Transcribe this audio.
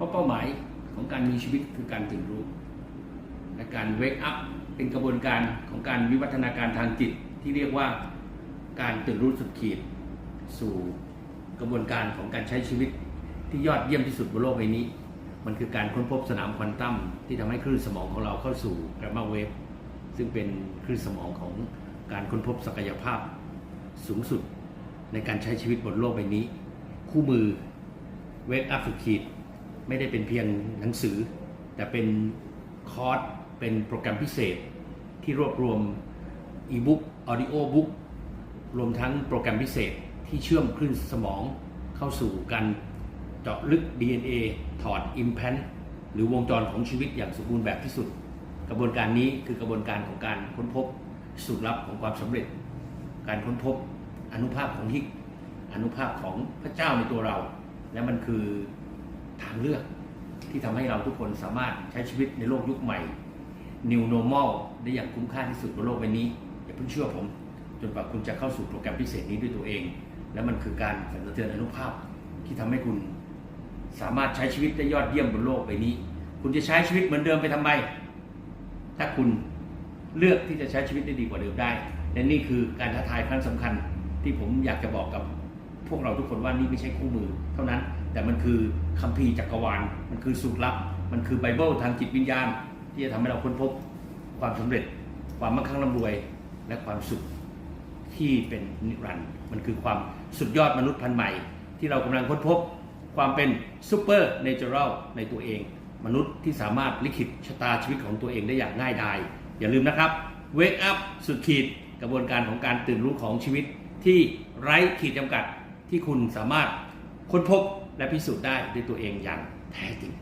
ราะเป้าหมายของการมีชีวิตคือการตื่นรู้ และการ wake up เป็นกระบวนการของการวิวัฒนาการทางจิตที่เรียกว่าการตื่นรู้สุดขีด สู่กระบวนการของการใช้ชีวิตที่ยอดเยี่ยมที่สุดบนโลกใบนี้ มันคือการค้นพบสนามควอนตัมที่ทำให้คลื่นสมองของเราเข้าสู่แกรมมาเวฟซึ่งเป็นคลื่นสมองของการค้นพบศักยภาพสูงสุดในการใช้ชีวิตบนโลกใบนี้ คู่มือ Wake Up สุดขีด ไม่ได้เป็นเพียงหนังสือ แต่เป็นคอร์สเป็นโปรแกรมพิเศษ ที่รวบรวมอีบุ๊กออดิโอบุ๊กรวมทั้งโปรแกรมพิเศษที่เชื่อมคลื่นสมองเข้าสู่การเจาะลึก DNA ถอด Implant หรือวงจรของชีวิตอย่างสมบูรณ์แบบที่สุด กระบวนการนี้คือกระบวนการของการค้นพบสูตรลับของความสำเร็จ การค้นพบอนุภาพของฮิกอนุภาพของพระเจ้าในตัวเรา และมันคือ ทางเลือก ที่ทำให้เราทุกคนสามารถใช้ชีวิตในโลกยุคใหม่ New Normal ได้อย่างคุ้มค่าที่สุดบนโลกใบนี้ อย่าเพิ่งเชื่อผม จนกว่าคุณจะเข้าสู่โปรแกรมพิเศษนี้ด้วยตัวเอง และมันคือการสั่นสะเทือนอนุภาพที่ทำให้คุณสามารถใช้ชีวิตได้ยอดเยี่ยมบนโลกใบนี้ คุณจะใช้ชีวิตเหมือนเดิมไปทำไม ถ้าคุณเลือกที่จะใช้ชีวิตได้ดีกว่าเดิมได้ และนี่คือการท้าทายครั้งสำคัญที่ผมอยากจะบอกกับพวกเราทุกคนว่านี่ไม่ใช่คู่มือ เท่านั้น มันคือคัมภีร์จักรวาล มันคือสูตรลับ มันคือไบเบิลทางจิตวิญญาณ ที่จะทำให้เราค้นพบความสำเร็จ ความมั่งคั่งร่ำรวย และความสุขที่เป็นนิรันดร์มันคือความสุดยอดมนุษย์พันธุ์ใหม่ ที่เรากำลังค้นพบ ความเป็นซูเปอร์เนเจอรัลในตัวเอง มนุษย์ที่สามารถลิขิตชะตาชีวิตของตัวเองได้อย่างง่ายดาย อย่าลืมนะครับ Wake Up สุดขีดกระบวนการของการตื่นรู้ของชีวิตที่ไร้ขีดจำกัดที่คุณสามารถค้นพบ และพิสูจน์ได้ด้วยตัวเองอย่างแท้จริง